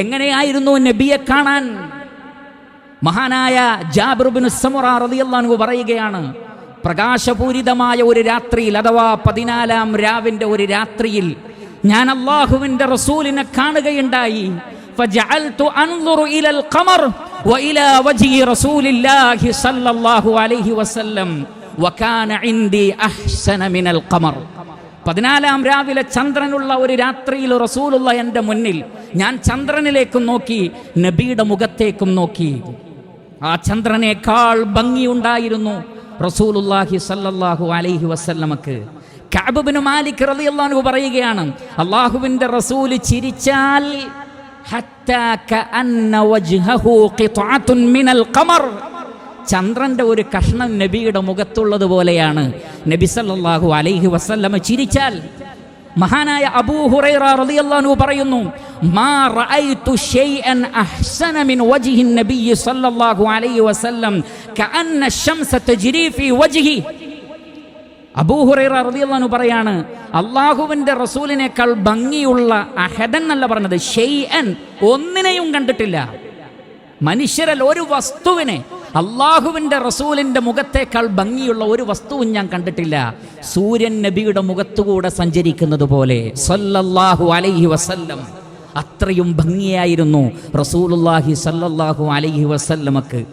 എങ്ങനെയായിരുന്നു നബിയെ കാണാൻ മഹാനായ ജാബിർബിന് സമുറ റളിയല്ലാഹു പറയുകയാണ് പ്രകാശപൂരിതമായ ഒരു രാത്രിയിൽ അഥവാ പതിനാലാം രാവിന്റെ ഒരു രാത്രിയിൽ ഞാൻ അള്ളാഹുവിന്റെ റസൂലിനെ കാണുകയുണ്ടായി فجعلت انظر الى القمر والى وجه رسول الله صلى الله عليه وسلم وكان عندي احسن من القمر പതിനാലാം രാവിലെ ചന്ദ്രനുള്ള ഒരു രാത്രിയിൽ റസൂലുള്ള എന്റെ മുന്നിൽ ഞാൻ ചന്ദ്രനിലേക്കും നോക്കി നബിയുടെ മുഖത്തേക്കും നോക്കി. ആ ചന്ദ്രനേക്കാൾ ഭംഗിയുണ്ടായിരുന്നു റസൂലുല്ലാഹി സല്ലല്ലാഹു അലൈഹി വസല്ലമക്ക്. കാബുബിന് മാലിക് റളിയല്ലാഹു പറയുകയാണ് അള്ളാഹുവിന്റെ റസൂൽ ചിരിച്ചാൽ ഹത്താ കഅന്ന വജ്ഹഹു ഖിത്അത്തുൻ മിനൽ ഖമർ. ചന്ദ്രന്റെ ഒരു കഷ്ണം നബിയുടെ മുഖത്തുള്ളതുപോലെയാണ്. നബി സല്ലാഹു അലൈഹി വസല്ലമ ചിരിച്ചാൽ മഹാനായ അബൂ ഹുറൈറ റളിയല്ലാഹു പറയുന്നു മാ റഅയ്തു ഷൈഅൻ അഹ്സന മിൻ വജ്ഹി നബിയ്യി സല്ലല്ലാഹു അലൈഹി വസല്ലം കഅന്ന ശംസ തജ്രി ഫീ വജ്ഹി. അബൂ ഹുറൈറ റളിയല്ലാഹു പറയാണ് അല്ലാഹുവിന്റെ റസൂലിനേക്കാൾ ഭംഗിയുള്ള അഹദൻ എന്നല്ല പറഞ്ഞത് ഷൈഅൻ ഒന്നിനെയും കണ്ടിട്ടില്ല. മനുഷ്യരിൽ ഒരു വസ്തുവിനെ അള്ളാഹുവിന്റെ റസൂലിന്റെ മുഖത്തേക്കാൾ ഭംഗിയുള്ള ഒരു വസ്തുവും ഞാൻ കണ്ടിട്ടില്ല. സൂര്യൻ നബിയുടെ മുഖത്തുകൂടെ സഞ്ചരിക്കുന്നത് പോലെ. സല്ലല്ലാഹു അലൈഹി വസല്ലം. അത്രയും ഭംഗിയായിരുന്നു റസൂലുള്ളാഹി സല്ലല്ലാഹു അലൈഹി വസല്ലമക്ക്.